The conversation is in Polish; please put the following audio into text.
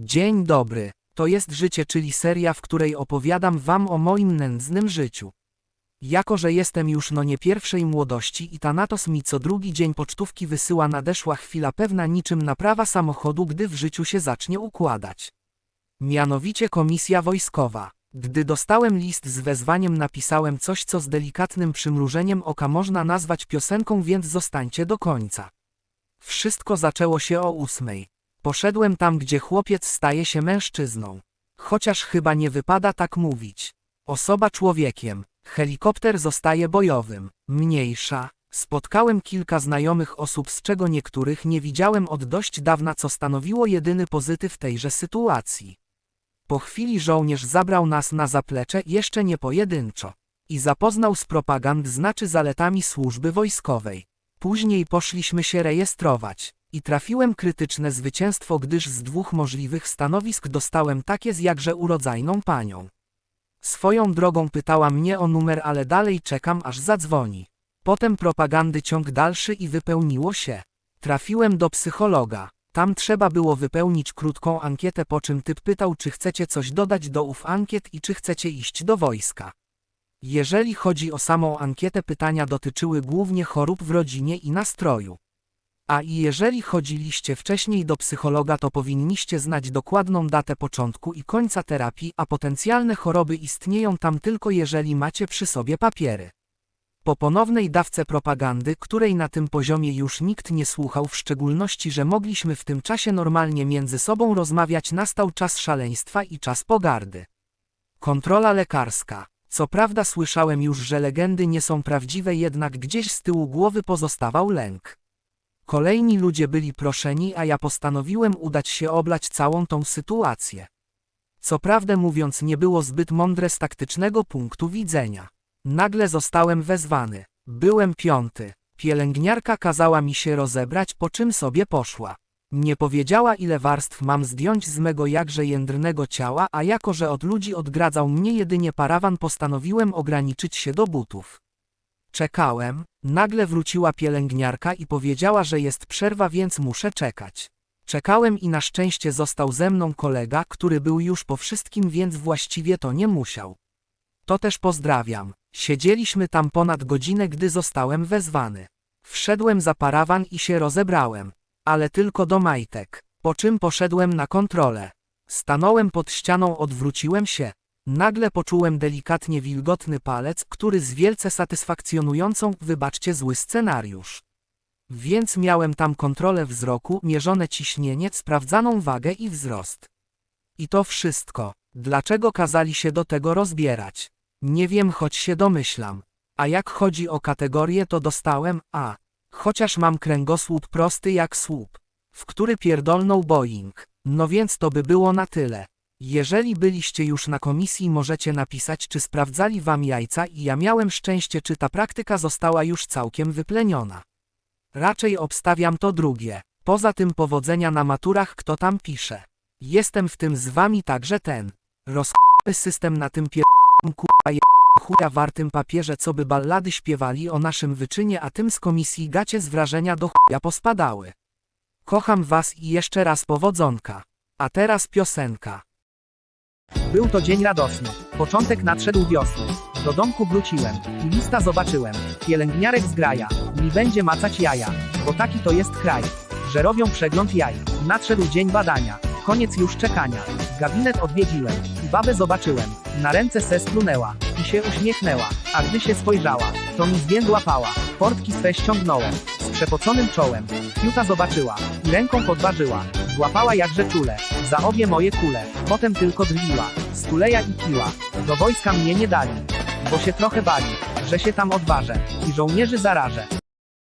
Dzień dobry. To jest Życie, czyli seria, w której opowiadam wam o moim nędznym życiu. Jako, że jestem już no nie pierwszej młodości i Thanatos mi co drugi dzień pocztówki wysyła nadeszła chwila pewna niczym naprawa samochodu, gdy w życiu się zacznie układać. Mianowicie komisja wojskowa. Gdy dostałem list z wezwaniem napisałem coś co z delikatnym przymrużeniem oka można nazwać piosenką więc zostańcie do końca. Wszystko zaczęło się o ósmej. Poszedłem tam, gdzie chłopiec staje się mężczyzną. Chociaż chyba nie wypada tak mówić. Osoba człowiekiem, helikopter zostaje bojowym, mniejsza. Spotkałem kilka znajomych osób, z czego niektórych nie widziałem od dość dawna, co stanowiło jedyny pozytyw tejże sytuacji. Po chwili żołnierz zabrał nas na zaplecze jeszcze nie pojedynczo i zapoznał z propagand znaczy zaletami służby wojskowej. Później poszliśmy się rejestrować i trafiłem krytyczne zwycięstwo, gdyż z dwóch możliwych stanowisk dostałem takie z jakże urodzajną panią. Swoją drogą pytała mnie o numer, ale dalej czekam aż zadzwoni. Potem propagandy ciąg dalszy i wypełniło się. Trafiłem do psychologa. Tam trzeba było wypełnić krótką ankietę, po czym typ pytał, czy chcecie coś dodać do ów ankiet i czy chcecie iść do wojska. Jeżeli chodzi o samą ankietę, pytania dotyczyły głównie chorób w rodzinie i nastroju. A i jeżeli chodziliście wcześniej do psychologa, to powinniście znać dokładną datę początku i końca terapii, a potencjalne choroby istnieją tam tylko jeżeli macie przy sobie papiery. Po ponownej dawce propagandy, której na tym poziomie już nikt nie słuchał, w szczególności, że mogliśmy w tym czasie normalnie między sobą rozmawiać, nastał czas szaleństwa i czas pogardy. Kontrola lekarska. Co prawda słyszałem już, że legendy nie są prawdziwe, jednak gdzieś z tyłu głowy pozostawał lęk. Kolejni ludzie byli proszeni, a ja postanowiłem udać się oblać całą tą sytuację. Co prawdę mówiąc, nie było zbyt mądre z taktycznego punktu widzenia. Nagle zostałem wezwany. Byłem piąty. Pielęgniarka kazała mi się rozebrać, po czym sobie poszła. Nie powiedziała, ile warstw mam zdjąć z mego jakże jędrnego ciała, a jako że od ludzi odgradzał mnie jedynie parawan, postanowiłem ograniczyć się do butów. Czekałem, nagle wróciła pielęgniarka i powiedziała, że jest przerwa, więc muszę czekać. Czekałem i na szczęście został ze mną kolega, który był już po wszystkim, więc właściwie to nie musiał. To też pozdrawiam. Siedzieliśmy tam ponad godzinę, gdy zostałem wezwany. Wszedłem za parawan i się rozebrałem, ale tylko do majtek, po czym poszedłem na kontrolę. Stanąłem pod ścianą, odwróciłem się. Nagle poczułem delikatnie wilgotny palec, który z wielce satysfakcjonującą, wybaczcie zły scenariusz. Więc miałem tam kontrolę wzroku, mierzone ciśnienie, sprawdzaną wagę i wzrost. I to wszystko. Dlaczego kazali się do tego rozbierać? Nie wiem, choć się domyślam. A jak chodzi o kategorię, to dostałem A. Chociaż mam kręgosłup prosty jak słup, w który pierdolnął Boeing. No więc to by było na tyle. Jeżeli byliście już na komisji, możecie napisać, czy sprawdzali wam jajca i ja miałem szczęście, czy ta praktyka została już całkiem wypleniona. Raczej obstawiam to drugie. Poza tym powodzenia na maturach, kto tam pisze. Jestem w tym z wami także ten. Rozk***y system na tym pier... kurwa chuja wartym papierze, co by ballady śpiewali o naszym wyczynie, a tym z komisji gacie z wrażenia do chuja pospadały. Kocham was i jeszcze raz powodzonka. A teraz piosenka. Był to dzień radosny. Początek nadszedł wiosny. Do domku wróciłem i lista zobaczyłem. Pielęgniarek z graja. Mi będzie macać jaja. Bo taki to jest kraj. Że robią przegląd jaj. Nadszedł dzień badania. Koniec już czekania. Gabinet odwiedziłem i babę zobaczyłem. Na ręce se splunęła i się uśmiechnęła. A gdy się spojrzała, to mi zwiędła pała. Portki swe ściągnąłem. Z przepoconym czołem. Fiuta zobaczyła i ręką podważyła. Złapała jakże czule. Za obie moje kule. Potem tylko drwiła. Stuleja i kiła. Do wojska mnie nie dali. Bo się trochę bali, że się tam odważę. I żołnierzy zarażę.